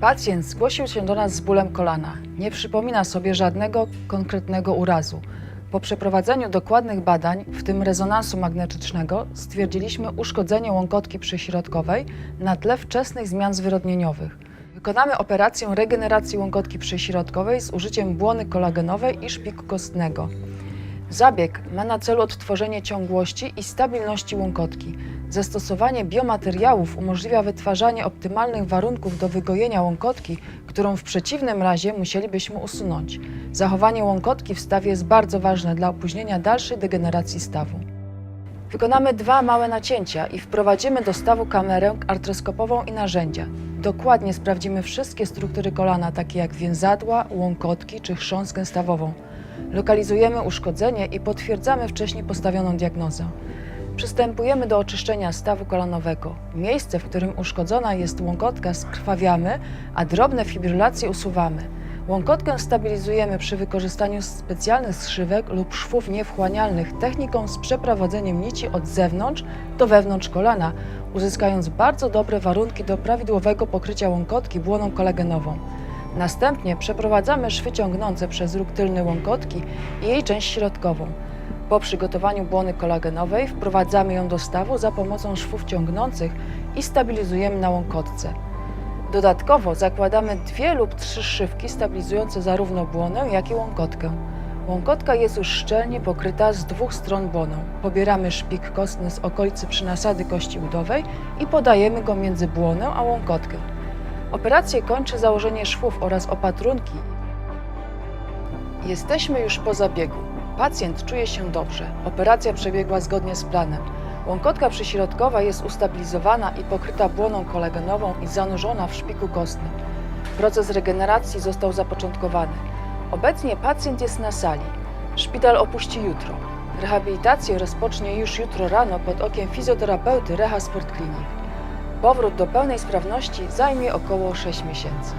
Pacjent zgłosił się do nas z bólem kolana. Nie przypomina sobie żadnego konkretnego urazu. Po przeprowadzeniu dokładnych badań, w tym rezonansu magnetycznego, stwierdziliśmy uszkodzenie łąkotki przyśrodkowej na tle wczesnych zmian zwyrodnieniowych. Wykonamy operację regeneracji łąkotki przyśrodkowej z użyciem błony kolagenowej i szpiku kostnego. Zabieg ma na celu odtworzenie ciągłości i stabilności łąkotki. Zastosowanie biomateriałów umożliwia wytwarzanie optymalnych warunków do wygojenia łąkotki, którą w przeciwnym razie musielibyśmy usunąć. Zachowanie łąkotki w stawie jest bardzo ważne dla opóźnienia dalszej degeneracji stawu. Wykonamy dwa małe nacięcia i wprowadzimy do stawu kamerę artroskopową i narzędzia. Dokładnie sprawdzimy wszystkie struktury kolana, takie jak więzadła, łąkotki czy chrząstkę stawową. Lokalizujemy uszkodzenie i potwierdzamy wcześniej postawioną diagnozę. Przystępujemy do oczyszczenia stawu kolanowego. Miejsce, w którym uszkodzona jest łąkotka, skrwawiamy, a drobne fibrylacje usuwamy. Łąkotkę stabilizujemy przy wykorzystaniu specjalnych strzywek lub szwów niewchłanialnych techniką z przeprowadzeniem nici od zewnątrz do wewnątrz kolana, uzyskując bardzo dobre warunki do prawidłowego pokrycia łąkotki błoną kolagenową. Następnie przeprowadzamy szwy ciągnące przez róg tylny łąkotki i jej część środkową. Po przygotowaniu błony kolagenowej wprowadzamy ją do stawu za pomocą szwów ciągnących i stabilizujemy na łąkotce. Dodatkowo zakładamy dwie lub trzy szywki stabilizujące zarówno błonę, jak i łąkotkę. Łąkotka jest już szczelnie pokryta z dwóch stron błoną. Pobieramy szpik kostny z okolicy przynasady kości udowej i podajemy go między błonę a łąkotkę. Operację kończy założenie szwów oraz opatrunki. Jesteśmy już po zabiegu. Pacjent czuje się dobrze. Operacja przebiegła zgodnie z planem. Łąkotka przyśrodkowa jest ustabilizowana i pokryta błoną kolagenową i zanurzona w szpiku kostnym. Proces regeneracji został zapoczątkowany. Obecnie pacjent jest na sali. Szpital opuści jutro. Rehabilitację rozpocznie już jutro rano pod okiem fizjoterapeuty Reha Sport Clinic. Powrót do pełnej sprawności zajmie około 6 miesięcy.